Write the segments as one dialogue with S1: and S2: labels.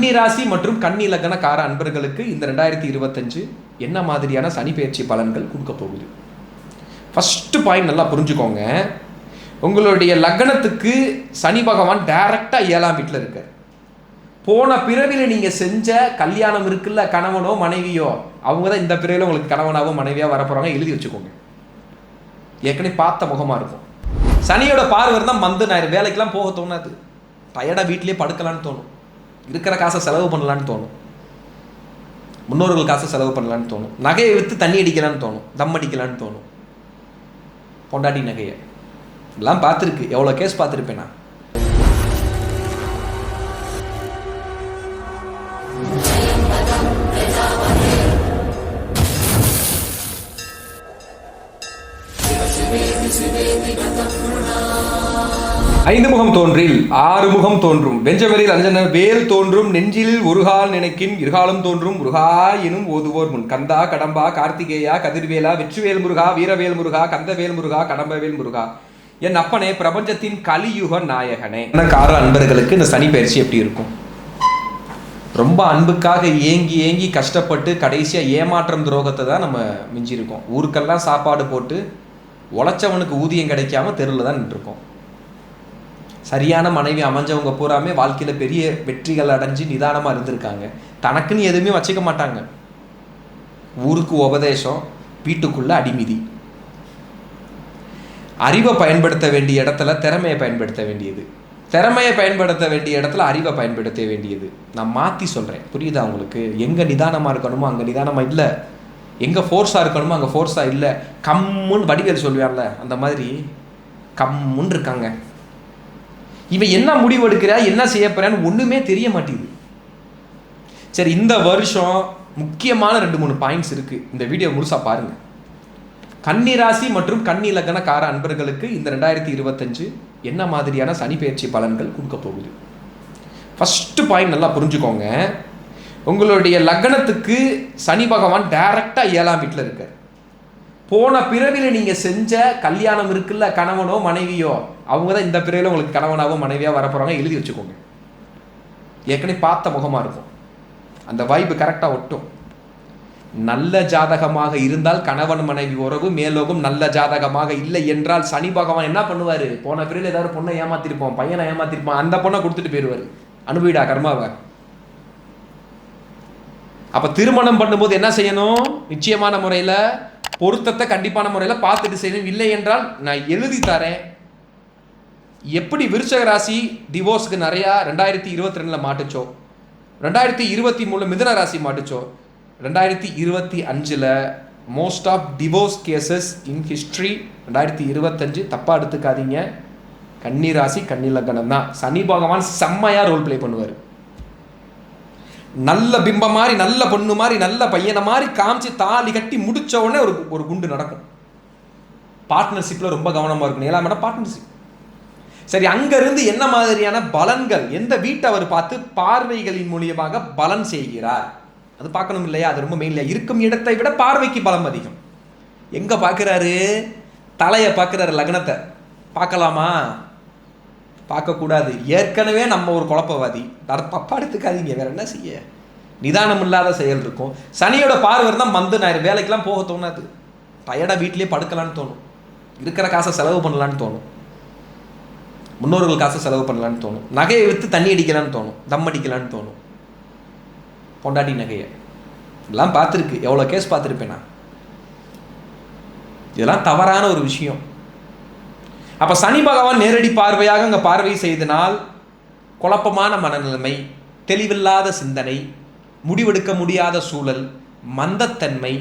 S1: கன்னிராசி மற்றும் கன்னி லக்னக்கார அன்பர்களுக்கு இந்த ரெண்டாயிரத்தி இருபத்தஞ்சு என்ன மாதிரியான சனி பயிற்சி பலன்கள் கொடுக்க போகுது? ஃபஸ்ட்டு பாயிண்ட் நல்லா புரிஞ்சுக்கோங்க. உங்களுடைய லக்னத்துக்கு சனி பகவான் டைரக்டாக ஏழாம் வீட்டில் இருக்கார். போன பிறவியில் நீங்கள் செஞ்ச கல்யாணம் இருக்குல்ல கணவனோ மனைவியோ அவங்க தான் இந்த பிறவியில் உங்களுக்கு கணவனாவோ மனைவியாக வரப்போகிறாங்க எழுதி வச்சுக்கோங்க. ஏற்கனவே பார்த்த முகமாக இருக்கும். சனியோட பார்வை தான் மந்து நான் வேலைக்கெல்லாம் போக தோணாது. டயர்டாக வீட்லேயே படுக்கலான்னு தோணும். இருக்கிற காசை செலவு பண்ணலான்னு தோணும். முன்னோர்கள் காசை செலவு பண்ணலான்னு தோணும். நகையை விற்று தண்ணி அடிக்கலான்னு தோணும். தம் அடிக்கலான்னு தோணும். பொண்டாட்டி நகையை. எல்லாம் பார்த்துருக்கு. எவ்வளோ கேஸ் பார்த்துருப்பேன் நான். ஐந்து முகம் தோன்றில் ஆறு முகம் தோன்றும். வெஞ்சவரில் அஞ்சன வேல் தோன்றும் நெஞ்சில் ஒருகால் நினைக்கின் இருகாலம் தோன்றும் முருகா எனும் ஓதுவோர் முன். கந்தா கடம்பா கார்த்திகேயா கதிர்வேலா வெற்றிவேல் முருகா வீரவேல் முருகா கந்தவேல் முருகா கடம்பவேல் முருகா. என் அப்பனே பிரபஞ்சத்தின் கலியுக நாயகனே. கார அன்பர்களுக்கு இந்த சனி பயிற்சி எப்படி இருக்கும்? ரொம்ப அன்புக்காக ஏங்கி ஏங்கி கஷ்டப்பட்டு கடைசியாக ஏமாற்றம் துரோகத்தை தான் நம்ம மிஞ்சிருக்கோம் ஊருக்கெல்லாம் சாப்பாடு போட்டு உழைச்சவனுக்கு ஊதியம் கிடைக்காம தெருவில் தான் நின்றுருக்கோம். சரியான மனைவி அமைஞ்சவங்க பூராமே வாழ்க்கையில் பெரிய வெற்றிகள் அடைஞ்சு நிதானமாக இருந்திருக்காங்க. தனக்குன்னு எதுவுமே வச்சுக்க மாட்டாங்க. ஊருக்கு உபதேசம் வீட்டுக்குள்ள அடிமிதி. அறிவை பயன்படுத்த வேண்டிய இடத்துல திறமையை பயன்படுத்த வேண்டியது. திறமையை பயன்படுத்த வேண்டிய இடத்துல அறிவை பயன்படுத்த வேண்டியது. நான் மாற்றி சொல்கிறேன் புரியுதா உங்களுக்கு? எங்கே நிதானமாக இருக்கணுமோ அங்கே நிதானமாக இல்லை. எங்கே ஃபோர்ஸாக இருக்கணுமோ அங்கே ஃபோர்ஸாக இல்லை. கம்முன்னு வடிவேல் சொல்லுவார்ல அந்த மாதிரி கம்முன்னு இருக்காங்க. இவன் என்ன முடிவு எடுக்கிறா என்ன செய்ய போறான்னு ஒன்றுமே தெரிய மாட்டேங்குது. சரி இந்த வருஷம் முக்கியமான ரெண்டு மூணு பாயிண்ட்ஸ் இருக்குது இந்த வீடியோ முழுசாக பாருங்கள் கன்னி ராசி மற்றும் கன்னி லக்னக்கார அன்பர்களுக்கு இந்த ரெண்டாயிரத்தி இருபத்தஞ்சு என்ன மாதிரியான சனி பயிற்சி பலன்கள் கொடுக்க போகுது? ஃபஸ்ட்டு பாயிண்ட் நல்லா புரிஞ்சுக்கோங்க. உங்களுடைய லக்னத்துக்கு சனி பகவான் டைரக்டாக ஏழாம் வீட்டில் இருக்கார். போன பிறவியில் நீங்கள் செஞ்ச கல்யாணம் இருக்குல்ல கணவனோ மனைவியோ அவங்க தான் இந்த பிறவியில் உங்களுக்கு கணவனாவோ மனைவியாக வரப்போகிறாங்க எழுதி வச்சுக்கோங்க. ஏற்கனவே பார்த்த முகமாக இருக்கும். அந்த வைப்பு கரெக்டாக ஒட்டும். நல்ல ஜாதகமாக இருந்தால் கணவன் மனைவி உறவு மேலோகம் நல்ல ஜாதகமாக இல்லை என்றால் சனி பகவான் என்ன பண்ணுவார்? போன பிறவில் ஏதாவது பொண்ணை ஏமாத்திருப்போம் பையனை ஏமாத்திருப்பான் அந்த பொண்ணை கொடுத்துட்டு போயிடுவார். அனுபவிடா கர்மாவை. அப்போ திருமணம் பண்ணும்போது என்ன செய்யணும்? நிச்சயமான முறையில் பொருத்தத்தை கண்டிப்பான முறையில் பார்த்துட்டு செய்யணும். இல்லை என்றால் நான் எழுதி தரேன். எப்படி விருச்சக ராசி டிவோர்ஸ்க்கு நிறையா ரெண்டாயிரத்தி இருபத்தி ரெண்டில் மாட்டுச்சோ? ரெண்டாயிரத்தி இருபத்தி மூணில் மிதன ராசி மாட்டுச்சோ? ரெண்டாயிரத்தி இருபத்தி அஞ்சில் most of divorce cases in history ரெண்டாயிரத்தி இருபத்தஞ்சு தப்பாக எடுத்துக்காதீங்க. கன்னி ராசி கன்னி லக்னம் தான். சனி பகவான் செம்மையாக ரோல் ப்ளே பண்ணுவார். நல்ல பிம்பம் மாதிரி நல்ல பொண்ணு மாதிரி நல்ல பையனை மாதிரி காமிச்சு தாலி கட்டி முடிச்ச உடனே ஒரு ஒரு குண்டு நடக்கும். பார்ட்னர்ஷிப்பில் ரொம்ப கவனமாக இருக்கணும். ஏழாம் இடம் பார்ட்னர்ஷிப் சரி அங்கேருந்து என்ன மாதிரியான பலன்கள் எந்த வீட்டை அவர் பார்த்து பார்வைகளின் மூலியமாக பலன் செய்கிறார்? அது பார்க்கணும் இல்லையா? அது ரொம்ப மெயின்ல இருக்கும் இடத்தை விட பார்வைக்கு பலம் அதிகம். எங்கே பார்க்குறாரு? தலையை பார்க்குறாரு லக்னத்தை. பார்க்கலாமா? பார்க்கக்கூடாது. ஏற்கனவே நம்ம ஒரு குழப்பவாதி. தப்பா எடுத்துக்காதீங்க. வேற என்ன செய்ய? நிதானம் இல்லாத செயல் இருக்கும். சனியோட பார்வை தான் மந்து ஞாயிறு வேலைக்கெல்லாம் போக தோணாது. டயர்டாக வீட்லேயே படுக்கலான்னு தோணும். இருக்கிற காசை செலவு பண்ணலான்னு தோணும். முன்னோர்கள் காசை செலவு பண்ணலான்னு தோணும். நகையை விற்று தண்ணி அடிக்கலான்னு தோணும். தம் அடிக்கலான்னு தோணும். பொண்டாட்டி நகையை. இதெல்லாம் பார்த்துருக்கு. எவ்வளோ கேஸ் பார்த்துருப்பேன் நான். இதெல்லாம் தவறான ஒரு விஷயம். அப்போ சனி பகவான் நேரடி பார்வையாக அங்கே பார்வை செய்தனால் குழப்பமான மனநிலைமை தெளிவில்லாத சிந்தனை முடிவெடுக்க முடியாத சூழல் மந்தத்தன்மை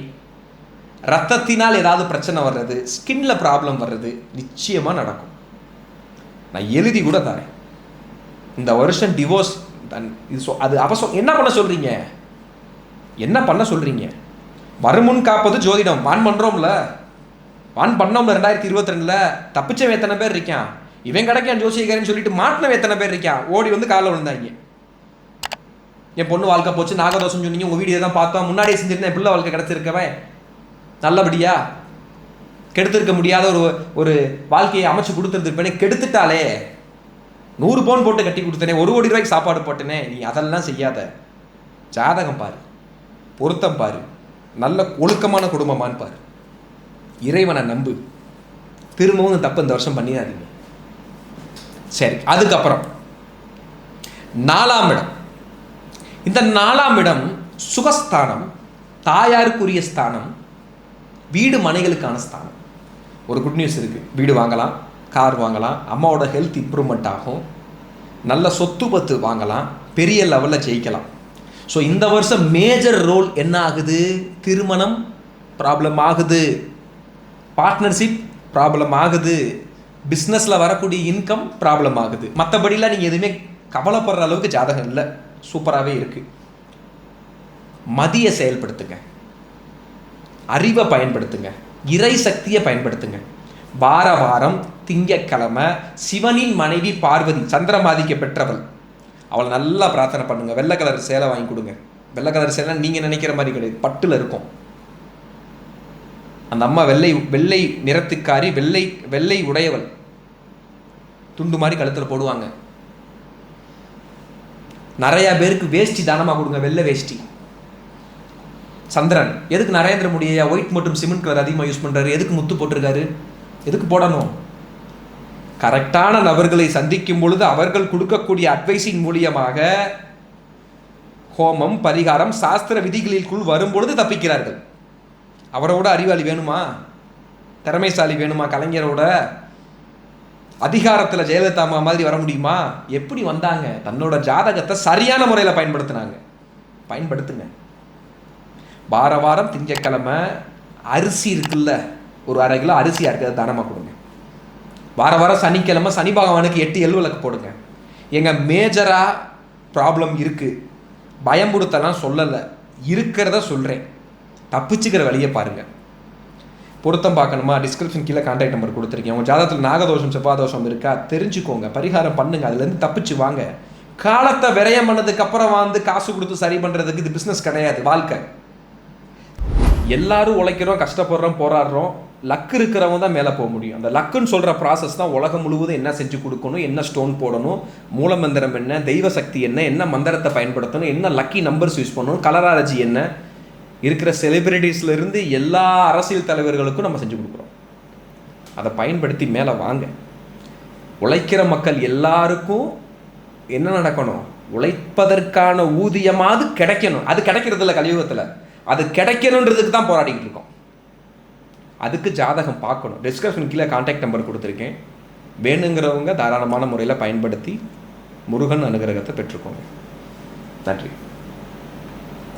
S1: ரத்தத்தினால் ஏதாவது பிரச்சனை வர்றது ஸ்கின்ல ப்ராப்ளம் வர்றது நிச்சயமாக நடக்கும். நான் எழுதி கூட தரேன். இந்த வருஷம் டிவோர்ஸ் இது சொ அது அப்போ என்ன பண்ண சொல்கிறீங்க என்ன பண்ண சொல்கிறீங்க வருமுன் காப்பது ஜோதிடம். வான் பண்ணுறோம்ல வான் பண்ணோம்ல ரெண்டாயிரத்தி இருபத்தி ரெண்டில் தப்பிச்சவன் எத்தனை பேர் இருக்கான்? இவன் கிடைக்கான் ஜோசியக்காரன்னு சொல்லிட்டு மாட்டினவன் எத்தனை பேர் இருக்கான்? ஓடி வந்து காலில் விழுந்தாங்க. என் பொண்ணு வாழ்க்கை போச்சு நாகதோஷம் சொன்னீங்க உங்கள் வீடியோ தான் பார்த்தோம். முன்னாடியே செஞ்சிருந்தேன் பிள்ளை வாழ்க்கை கிடச்சிருக்கவன். நல்லபடியா கெடுத்திருக்க முடியாத ஒரு ஒரு வாழ்க்கையை அமைச்சு கொடுத்துருந்துருப்பேனே கெடுத்துட்டாலே நூறு பவுன் போட்டு கட்டி கொடுத்தனே ஒரு கோடி ரூபாய்க்கு சாப்பாடு போட்டனே நீ அதெல்லாம் செய்யாத. ஜாதகம் பாரு பொருத்தம் பாரு நல்ல ஒழுக்கமான குடும்பமான்னு பாரு. இறைவனை நம்பு. திரும்பவும் இந்த தப்பு இந்த வருஷம் பண்ணிடாதீங்க. சரி அதுக்கப்புறம். நாலாம் இடம். இந்த நாலாம் இடம் சுகஸ்தானம் தாயாருக்குரிய ஸ்தானம் வீடு மனைகளுக்கான ஸ்தானம். ஒரு குட் நியூஸ் இருக்குது வீடு வாங்கலாம் கார் வாங்கலாம் அம்மாவோட ஹெல்த் இம்ப்ரூவ்மெண்ட் ஆகும். நல்ல சொத்து பத்து வாங்கலாம் பெரிய லெவலில் ஜெயிக்கலாம். ஸோ இந்த வருஷம் மேஜர் ரோல் என்ன ஆகுது? திருமணம் ப்ராப்ளம் ஆகுது. பார்ட்னர்ஷிப் ப்ராப்ளம் ஆகுது. பிஸ்னஸில் வரக்கூடிய இன்கம் ப்ராப்ளம் ஆகுது. மற்றபடிலாம் நீங்கள் எதுவுமே கவலைப்படுற அளவுக்கு ஜாதகம் இல்லை. சூப்பராகவே இருக்குது மதிய செயல்படுத்துங்க. அறிவை பயன்படுத்துங்க. இறை சக்தியை பயன்படுத்துங்க. வார வாரம் திங்கக்கிழமை சிவனின் மனைவி பார்வதி சந்திரமாதிக்க பெற்றவள் அவளை நல்லா பிரார்த்தனை பண்ணுங்கள் வெள்ளை கலர் சேலை வாங்கி கொடுங்க. வெள்ளை கலர் சேலை நீங்கள் நினைக்கிற மாதிரி கிடையாது. பட்டில் இருக்கும். அந்த அம்மா வெள்ளை வெள்ளை நிறத்துக்காரி வெள்ளை வெள்ளை உடையவள். துண்டு மாதிரி கழுத்தில் போடுவாங்க. நிறையா பேருக்கு வேஷ்டி தானமாக கொடுங்க வெள்ளை வேஷ்டி. சந்திரன் எதுக்கு நரேந்திர மோடியா ஒயிட் மற்றும் சிமெண்ட் கலர் அதிகமாக யூஸ் பண்ணுறாரு எதுக்கு முத்து போட்டிருக்காரு? எதுக்கு போடணும்? கரெக்டான நபர்களை சந்திக்கும் பொழுது அவர்கள் கொடுக்கக்கூடிய அட்வைஸின் மூலியமாக ஹோமம் பரிகாரம் சாஸ்திர விதிகளிற்குள் வரும்பொழுது தப்பிக்கிறார்கள். அவரை விட அறிவாளி வேணுமா? திறமைசாலி வேணுமா கலைஞரோட? அதிகாரத்தில் ஜெயலலிதா அம்மா மாதிரி வர முடியுமா? எப்படி வந்தாங்க? தன்னோட ஜாதகத்தை சரியான முறையில் பயன்படுத்தினாங்க. பயன்படுத்துங்க. வார வாரம் திங்கக்கிழமை அரிசி இருக்குல்ல? ஒரு அரை கிலோ அரிசியாக இருக்கிறத தானமாக கொடுங்க. வார வாரம் சனிக்கிழமை சனி பகவானுக்கு எட்டு எள்ளு விளக்கு போடுங்க. எங்கள் மேஜராக ப்ராப்ளம் இருக்குது பயம்படுத்தலாம் சொல்லலை. இருக்கிறத சொல்கிறேன் தப்பிச்சுக்கிற வழியை பாருங்கள் பொருத்தம் பார்க்கணுமா? டிஸ்கிரிப்ஷன் கீழே கான்டாக்ட் நம்பர் கொடுத்துருக்கேன். உங்கள் ஜாதகத்தில் நாகதோஷம் செவ்வாதோஷம் இருக்கா? தெரிஞ்சுக்கோங்க. பரிகாரம் பண்ணுங்க. அதுலேருந்து தப்பிச்சு வாங்க. காலத்தை விரயம் பண்ணதுக்கு அப்புறம் வந்து காசு கொடுத்து சரி பண்ணுறதுக்கு இது பிஸ்னஸ் கிடையாது. வாழ்க்கை. எல்லாரும் உழைக்கிறோம் கஷ்டப்படுறோம் போராடுறோம். லக்கு இருக்கிறவங்க தான் மேலே போக முடியும். அந்த லக்குன்னு சொல்கிற ப்ராசஸ் தான் உலகம் முழுவதும் என்ன செஞ்சு கொடுக்கணும் என்ன ஸ்டோன் போடணும் மூலமந்திரம் என்ன தெய்வ சக்தி என்ன என்ன மந்திரத்தை பயன்படுத்தணும் என்ன லக்கி நம்பர்ஸ் யூஸ் பண்ணணும் கலராலஜி என்ன இருக்கிற செலிபிரிட்டிஸ்லேருந்து எல்லா அரசியல் தலைவர்களுக்கும் நம்ம செஞ்சு கொடுக்குறோம். அதை பயன்படுத்தி மேலே வாங்க. உழைக்கிற மக்கள் எல்லாருக்கும் என்ன நடக்கணும்? உழைப்பதற்கான ஊதியமாவது கிடைக்கணும். அது கிடைக்கிறது இல்லை கலியுகத்தில். அது கிடைக்கணுன்றதுக்கு தான் போராடிக்கிட்டு இருக்கோம். அதுக்கு ஜாதகம் பார்க்கணும். டிஸ்கிரிப்ஷன் கீழே கான்டாக்ட் நம்பர் கொடுத்துருக்கேன். வேணுங்கிறவங்க தாராளமான முறையில் பயன்படுத்தி முருகன் அனுகிரகத்தை பெற்றுக்கோங்க. நன்றி.